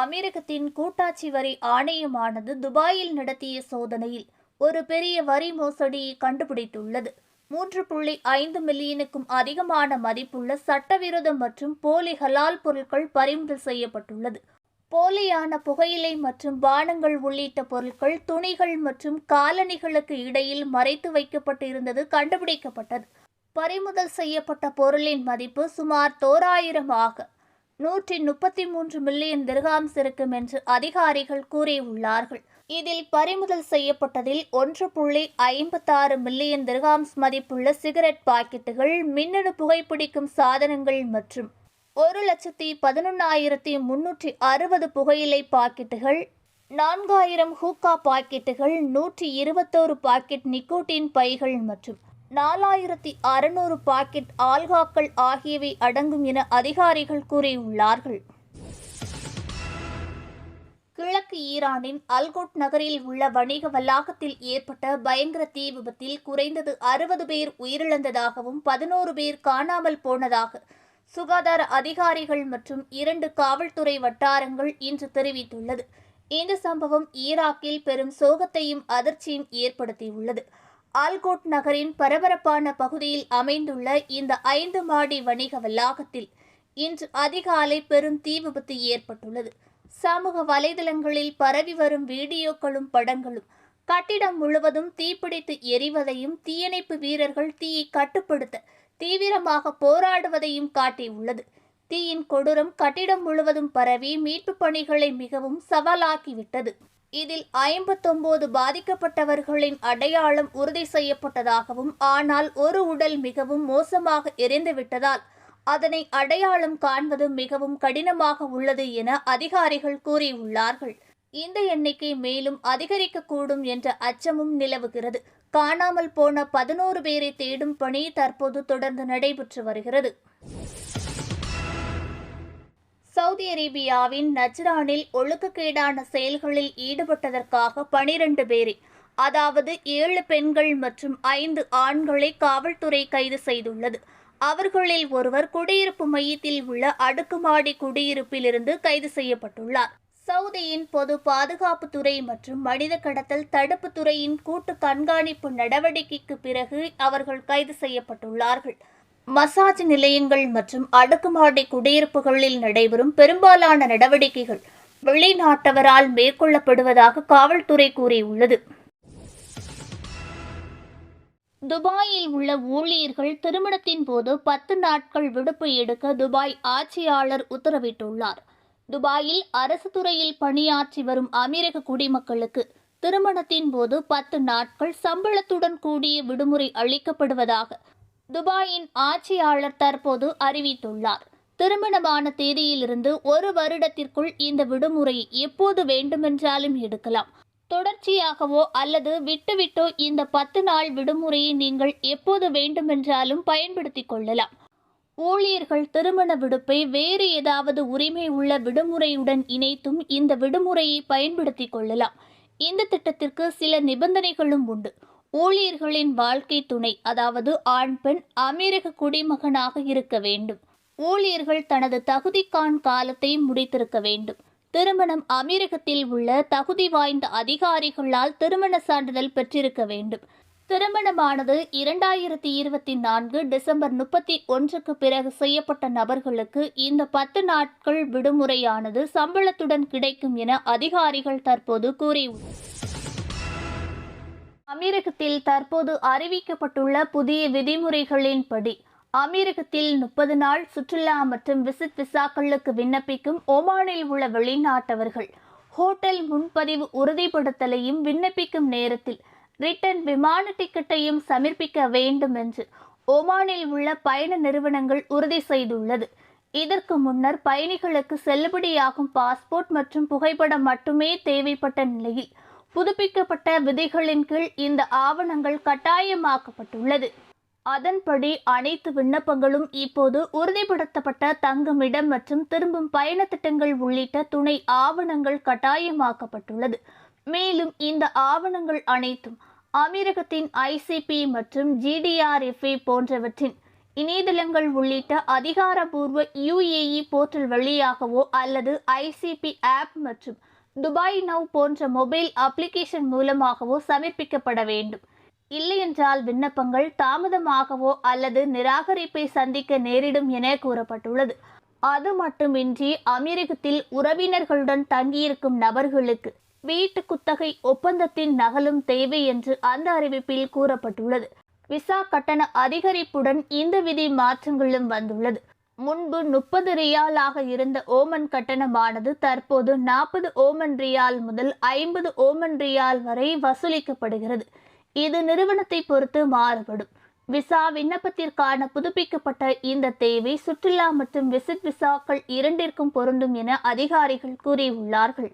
அமெரிக்கத்தின் கூட்டாட்சி வரி ஆணையமானது துபாயில் நடத்திய சோதனையில் ஒரு பெரிய வரி மோசடியை கண்டுபிடித்துள்ளது. மூன்று புள்ளி ஐந்து மில்லியனுக்கும் அதிகமான மதிப்புள்ள சட்டவிரோத மற்றும் போலி ஹலால் பொருட்கள் பறிமுதல் செய்யப்பட்டுள்ளது. போலியான புகையிலை மற்றும் பானங்கள் உள்ளிட்ட பொருட்கள் துணிகள் மற்றும் காலணிகளுக்கு இடையில் மறைத்து வைக்கப்பட்டிருந்தது கண்டுபிடிக்கப்பட்டது. பறிமுதல் செய்யப்பட்ட பொருளின் மதிப்பு சுமார் தோராயிரமாக நூற்றி முப்பத்தி மூன்று மில்லியன் திர்காம்ஸ் இருக்கும் என்று அதிகாரிகள் கூறியுள்ளார்கள். இதில் பறிமுதல் செய்யப்பட்டதில் ஒன்று புள்ளி ஐம்பத்தாறு மில்லியன் திர்காம்ஸ் மதிப்புள்ள சிகரெட் பாக்கெட்டுகள் மின்னணு புகைப்பிடிக்கும் சாதனங்கள் மற்றும் ஒரு லட்சத்தி பதினொன்னாயிரத்தி முன்னூற்றி அறுபது புகையிலை பாக்கெட்டுகள் நான்காயிரம் ஹூக்கா பாக்கெட்டுகள் நூற்றி இருபத்தோரு பாக்கெட் நிக்கோட்டின் பைகள் மற்றும் நாலாயிரத்தி அறுநூறு பாக்கெட் ஆல்காக்கள் ஆகியவை அடங்கும் என அதிகாரிகள் கூறியுள்ளார்கள். கிழக்கு ஈரானின் அல்கோட் நகரில் உள்ள வணிக வளாகத்தில் ஏற்பட்ட பயங்கர தீ விபத்தில் குறைந்தது அறுபது பேர் உயிரிழந்ததாகவும் பதினோரு பேர் காணாமல் போனதாக சுகாதார அதிகாரிகள் மற்றும் இரண்டு காவல்துறை வட்டாரங்கள் இன்று தெரிவித்துள்ளது. இந்த சம்பவம் ஈராக்கில் பெரும் சோகத்தையும் அதிர்ச்சியும் ஏற்படுத்தியுள்ளது. ஆல்கோட் நகரின் பரபரப்பான பகுதியில் அமைந்துள்ள இந்த ஐந்து மாடி வணிக வளாகத்தில் இன்று அதிகாலை பெரும் தீ விபத்து ஏற்பட்டுள்ளது. சமூக வலைதளங்களில் பரவி வரும் வீடியோக்களும் படங்களும் கட்டிடம் முழுவதும் தீப்பிடித்து எரிவதையும் தீயணைப்பு வீரர்கள் தீயை கட்டுப்படுத்த தீவிரமாக போராடுவதையும் காட்டியுள்ளது. தீயின் கொடூரம் கட்டிடம் முழுவதும் பரவி மீட்பு பணிகளை மிகவும் சவாலாக்கிவிட்டது. இதில் ஐம்பத்தொன்பது பாதிக்கப்பட்டவர்களின் அடையாளம் உறுதி செய்யப்பட்டதாகவும் ஆனால் ஒரு உடல் மிகவும் மோசமாக எரிந்துவிட்டதால் அதனை அடையாளம் காண்பது மிகவும் கடினமாக உள்ளது என அதிகாரிகள் கூறியுள்ளார்கள். இந்த எண்ணிக்கை மேலும் அதிகரிக்கக்கூடும் என்ற அச்சமும் நிலவுகிறது. காணாமல் போன பதினோரு பேரை தேடும் பணி தற்போது தொடர்ந்து நடைபெற்று வருகிறது. சவுதி அரேபியாவின் நஜ்ரானில் ஒழுக்கக்கேடான செயல்களில் ஈடுபட்டதற்காக பனிரெண்டு பேரை அதாவது ஏழு பெண்கள் மற்றும் ஐந்து ஆண்களை காவல்துறை கைது செய்துள்ளது. அவர்களில் ஒருவர் குடியிருப்பு மையத்தில் உள்ள அடுக்குமாடி குடியிருப்பிலிருந்து கைது செய்யப்பட்டுள்ளார். சவுதியின் பொது பாதுகாப்புத்துறை மற்றும் மனித கடத்தல் தடுப்பு துறையின் கூட்டு கண்காணிப்பு நடவடிக்கைக்கு பிறகு அவர்கள் கைது செய்யப்பட்டுள்ளார்கள். மசாஜ் நிலையங்கள் மற்றும் அடுக்குமாடி குடியிருப்புகளில் நடைபெறும் பெரும்பாலான நடவடிக்கைகள் வெளிநாட்டவரால் மேற்கொள்ளப்படுவதாக காவல்துறை கூறியுள்ளது. துபாயில் உள்ள ஊழியர்கள் திருமணத்தின் போது பத்து நாட்கள் விடுப்பு எடுக்க துபாய் ஆட்சியாளர் உத்தரவிட்டுள்ளார். துபாயில் அரசு துறையில் பணியாற்றி வரும் அமெரிக்க குடிமக்களுக்கு திருமணத்தின் போது பத்து நாட்கள் சம்பளத்துடன் கூடிய விடுமுறை அளிக்கப்படுவதாக துபாயின் ஆட்சியாளர் தற்போது அறிவித்துள்ளார். திருமணமான தேதியிலிருந்து ஒரு வருடத்திற்குள் இந்த விடுமுறையை எப்போது வேண்டுமென்றாலும் எடுக்கலாம். தொடர்ச்சியாகவோ அல்லது விட்டுவிட்டோ இந்த பத்து நாள் விடுமுறையை நீங்கள் எப்போது வேண்டுமென்றாலும் பயன்படுத்திக் கொள்ளலாம். ஊழியர்கள் திருமண விடுப்பை வேறு ஏதாவது உரிமை உள்ள விடுமுறையுடன் இணைத்தும் இந்த விடுமுறையை பயன்படுத்திக் கொள்ளலாம். இந்த திட்டத்திற்கு சில நிபந்தனைகளும் உண்டு. ஊழியர்களின் வாழ்க்கை துணை அதாவது ஆண் பெண் அமெரிக்க குடிமகனாக இருக்க வேண்டும். ஊழியர்கள் தனது தகுதிக்கான் காலத்தை முடித்திருக்க வேண்டும். திருமணம் அமீரகத்தில் உள்ள தகுதி வாய்ந்த அதிகாரிகளால் திருமண சான்றிதழ் பெற்றிருக்க வேண்டும். திருமணமானது இரண்டாயிரத்தி இருபத்தி நான்கு டிசம்பர் முப்பத்தி ஒன்றுக்கு பிறகு செய்யப்பட்ட நபர்களுக்கு இந்த பத்து நாட்கள் விடுமுறையானது சம்பளத்துடன் கிடைக்கும் என அதிகாரிகள் தற்போது கூறியுள்ளனர். அமீரகத்தில் தற்போது அறிவிக்கப்பட்டுள்ள புதிய விதிமுறைகளின்படி அமீரகத்தில் முப்பது நாள் சுற்றுலா மற்றும் விசிட் விசாக்களுக்கு விண்ணப்பிக்கும் ஒமானில் உள்ள வெளிநாட்டவர்கள் ஹோட்டல் முன்பதிவு உறுதிப்படுத்தலையும் விண்ணப்பிக்கும் நேரத்தில் ரிட்டன் விமான டிக்கெட்டையும் சமர்ப்பிக்க வேண்டும் என்று ஒமானில் உள்ள பயண நிறுவனங்கள் உறுதி செய்துள்ளது. இதற்கு முன்னர் பயணிகளுக்கு செல்லுபடியாகும் பாஸ்போர்ட் மற்றும் புகைப்படம் மட்டுமே தேவைப்பட்ட நிலையில் புதுப்பிக்கப்பட்ட விதிகளின் கீழ் இந்த ஆவணங்கள் கட்டாயமாக்கப்பட்டுள்ளது. அதன்படி அனைத்து விண்ணப்பங்களும் இப்போது உறுதிப்படுத்தப்பட்ட தங்குமிடம் மற்றும் திரும்பும் பயண திட்டங்கள் உள்ளிட்ட துணை ஆவணங்கள் கட்டாயமாக்கப்பட்டுள்ளது. மேலும் இந்த ஆவணங்கள் அனைத்தும் அமீரகத்தின் ஐசிபி மற்றும் ஜிடிஆர்எஃப்ஏ போன்றவற்றின் இணையதளங்கள் உள்ளிட்ட அதிகாரபூர்வ யுஏஇ போர்ட்டல் வழியாகவோ அல்லது ஐசிபி ஆப் மற்றும் துபாய் நவ் போன்ற மொபைல் அப்ளிகேஷன் மூலமாகவோ சமர்ப்பிக்கப்பட வேண்டும். இல்லையென்றால் விண்ணப்பங்கள் தாமதமாகவோ அல்லது நிராகரிப்பை சந்திக்க நேரிடும் என கூறப்பட்டுள்ளது. அது மட்டுமின்றி அமெரிக்கத்தில் உறவினர்களுடன் தங்கியிருக்கும் நபர்களுக்கு வீட்டு குத்தகை ஒப்பந்தத்தின் நகலும் தேவை என்று அந்த அறிவிப்பில் கூறப்பட்டுள்ளது. விசா கட்டண அதிகரிப்புடன் இந்த விதி மாற்றங்களும் வந்துள்ளது. முன்பு முப்பது ரியாலாக இருந்த ஓமன் கட்டணமானது தற்போது நாற்பது ஓமன் ரியால் முதல் ஐம்பது ஓமன் ரியால் வரை வசூலிக்கப்படுகிறது. இது நிறுவனத்தை பொறுத்து மாறுபடும். விசா விண்ணப்பத்திற்கான புதுப்பிக்கப்பட்ட இந்த தேவை சுற்றுலா மற்றும் விசிட் விசாக்கள் இரண்டிற்கும் பொருந்தும் என அதிகாரிகள் கூறியுள்ளார்கள்.